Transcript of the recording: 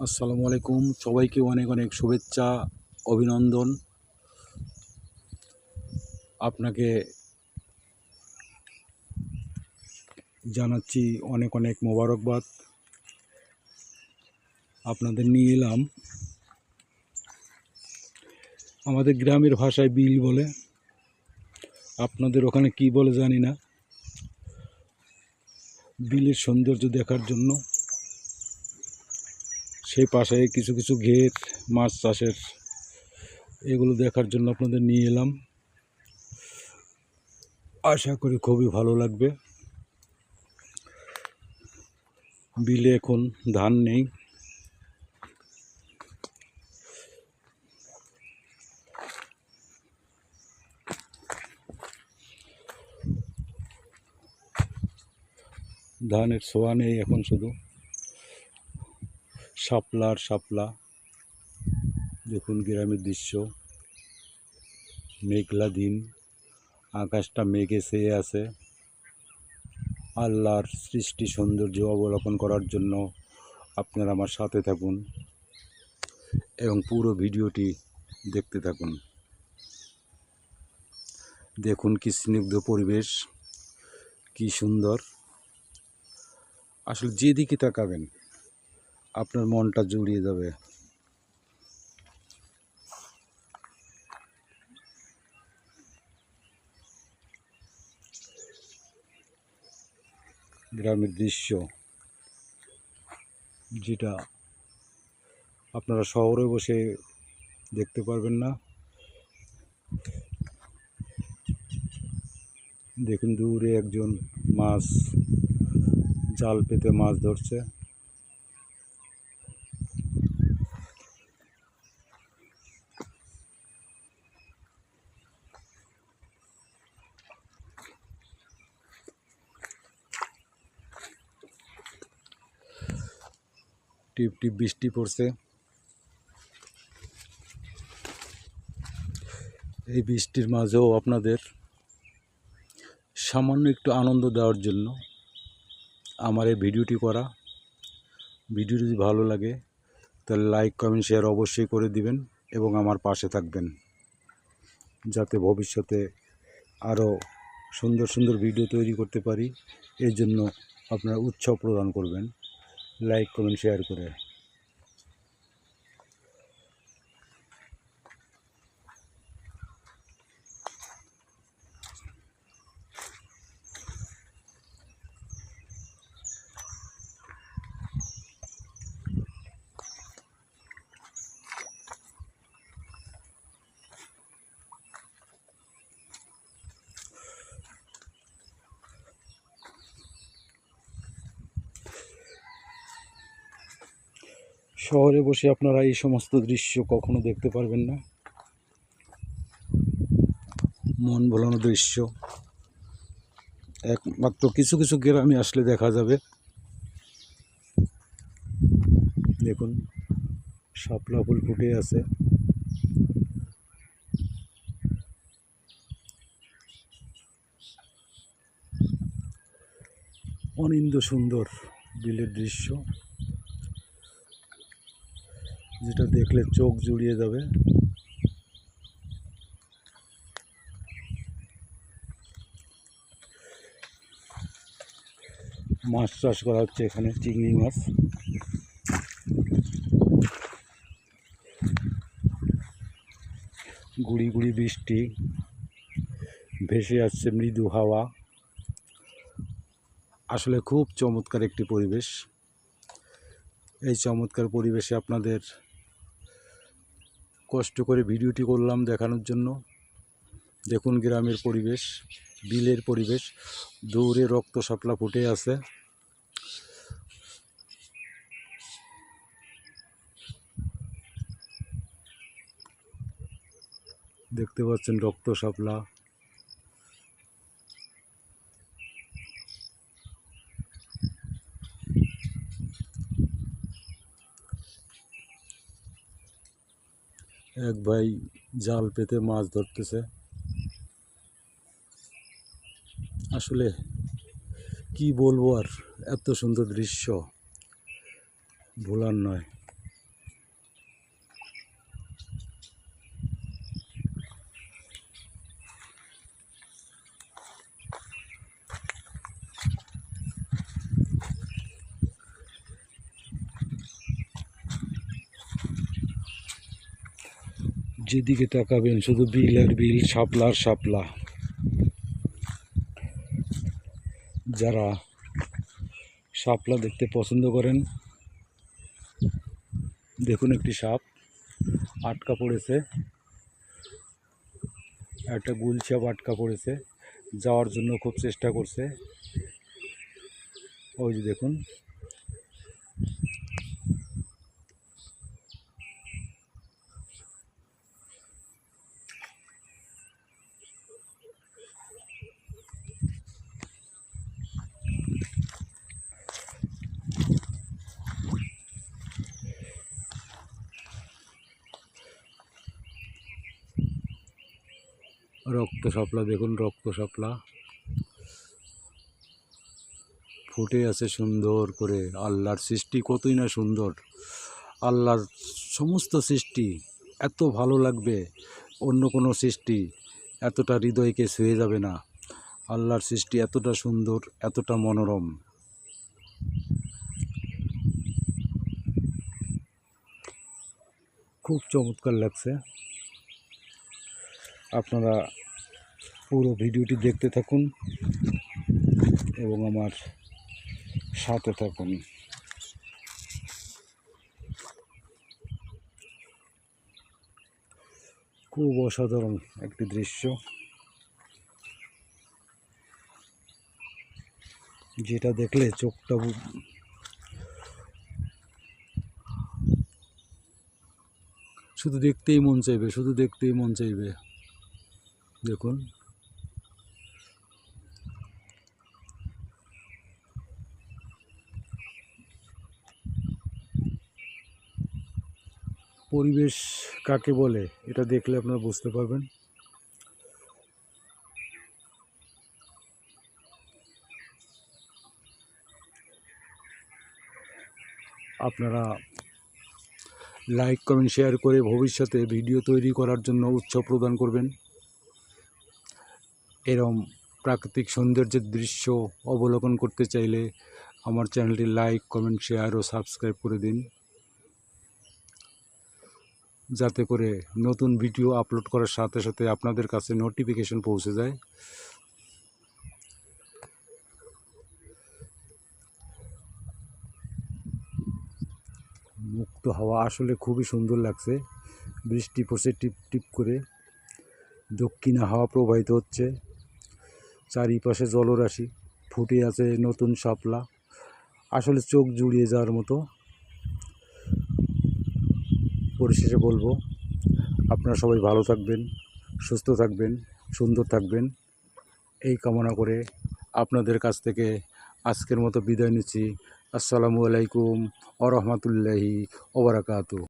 আসসালামু আলাইকুম। সবাইকে অনেক অনেক শুভেচ্ছা, অভিনন্দন। আপনাকে জানাচ্ছি অনেক অনেক মোবারকবাদ। আপনাদের নিয়ে এলাম। আমাদের গ্রামের ভাষায় বিল বলে। আপনাদের ওখানে কি বলে জানি না। বিলের সৌন্দর্য দেখার জন্য। সেই পাশে কিছু কিছু ঘের, মাছ চাষের, এগুলো দেখার জন্য আপনাদের নিয়ে এলাম। আশা করি খুবই ভালো লাগবে। বিলে এখন ধান নেই। ধানের ছোঁয়া নেই এখন শুধু। শাপলার শাপলা, দেখুন গ্রামের দৃশ্য। মেঘলা দিন, আকাশটা মেঘে সেয়ে আছে। আল্লাহর সৃষ্টি সৌন্দর্য অবলোকন করার জন্য আপনারা আমার সাথে থাকুন এবং পুরো ভিডিওটি দেখতে থাকুন। দেখুন কি স্নিগ্ধ পরিবেশ, কি সুন্দর। আসলে যেদিকে তাকাবেন আপনার মনটা জুড়িয়ে যাবে গ্রামের দৃশ্য, যেটা আপনারা শহরে বসে দেখতে পারবেন না। দেখুন, দূরে একজন মাছ, জাল পেতে মাছ ধরছে। টিপ টিপ বৃষ্টি পড়ছে। এই বৃষ্টির মাঝেও আপনাদের সামান্য একটু আনন্দ দেওয়ার জন্য আমার এই ভিডিওটি করা। ভিডিও যদি ভালো লাগে, তাহলে লাইক, কমেন্ট, শেয়ার অবশ্যই করে দিবেন এবং আমার পাশে থাকবেন। যাতে ভবিষ্যতে আরও সুন্দর সুন্দর ভিডিও তৈরি করতে পারি, এর জন্য আপনারা উৎসাহ প্রদান করবেন। লাইক কমেন্ট শেয়ার করে শহরে বসে আপনারা এই সমস্ত দৃশ্য কখনো দেখতে পারবেন না। মন ভোলানো দৃশ্য। একমাত্র কিছু কিছু গ্রামে আসলে দেখা যাবে। দেখুন, শাপলা ফুল ফুটে আছে। অনিন্দ সুন্দর বিলের দৃশ্য। যেটা দেখলে চোখ জুড়িয়ে যাবে। মাছ চাষ করা হচ্ছে এখানে, চিংড়ি মাছ। গুড়ি গুড়ি বৃষ্টি, ভেসে আসছে মৃদু হাওয়া। আসলে খুব চমৎকার একটি পরিবেশ। এই চমৎকার পরিবেশে আপনাদের কষ্ট করে ভিডিওটি করলাম দেখানোর জন্য। দেখুন গ্রামের পরিবেশ, বিলের পরিবেশ দৌড়ে রক্ত সাপলা ফুটে আছে। দেখতে পাচ্ছেন রক্ত শাপলা। এক ভাই জাল পেতে মাছ ধরতেছে। আসলে কি বলব আর, এত সুন্দর দৃশ্য, ভোলার নয়। যেদিকে তাকাবেন, শুধু বিল আর বিল, শাপলা আর যারা শাপলা দেখতে পছন্দ করেন, দেখুন একটি সাপ, আটকা পড়েছে। একটা গুলছাপ আটকা পড়েছে। যাওয়ার জন্য খুব চেষ্টা করছে। ওই যে দেখুন রক্ত শাপলা দেখুন রক্ত শাপলা ফুটে আছে সুন্দর করে আল্লাহর সৃষ্টি, কতই না সুন্দর। আল্লাহর সমস্ত সৃষ্টি, এত ভালো লাগবে অন্য কোনো সৃষ্টি, এতটা হৃদয়কে ছুঁয়ে যাবে না। আল্লাহর সৃষ্টি এতটা সুন্দর, এতটা মনোরম। খুব চমৎকার লাগছে। আপনারা পুরো ভিডিওটি দেখতে থাকুন এবং আমার সাথে থাকুন। খুব অসাধারণ একটি দৃশ্য যেটা দেখলে চোখটা শুধু দেখতেই মন চাইবে, শুধু দেখতেই মন চাইবে। দেখুন। পরিবেশ কাকে বলে, এটা দেখলে আপনারা বুঝতে পারবেন। আপনারা লাইক, কমেন্ট, শেয়ার করে ভবিষ্যতে ভিডিও তৈরি করার জন্য উৎসাহ প্রদান করবেন। এরম প্রাকৃতিক সৌন্দর্যের দৃশ্য অবলোকন করতে চাইলে আমার চ্যানেলটি লাইক, কমেন্ট, শেয়ার ও সাবস্ক্রাইব করে দিন। যাতে করে নতুন ভিডিও আপলোড করার সাথে সাথে আপনাদের কাছে নোটিফিকেশন পৌঁছে যায়। মুক্ত হাওয়া আসলে খুবই সুন্দর লাগছে। বৃষ্টি পড়ছে টিপ টিপ করে। দক্ষিণে হাওয়া প্রবাহিত হচ্ছে। চারিপাশে জলরাশি, ফুটে আছে নতুন শাপলা। আসলে চোখ জুড়িয়ে যাওয়ার মতো। পরিশেষে বলব, আপনারা সবাই ভালো থাকবেন, সুস্থ থাকবেন, সুন্দর থাকবেন। এই কামনা করে আপনাদের কাছ থেকে আজকের মতো বিদায় নিচ্ছি। আসসালামু আলাইকুম আ রহমতুল্লাহি ওবরাকাতু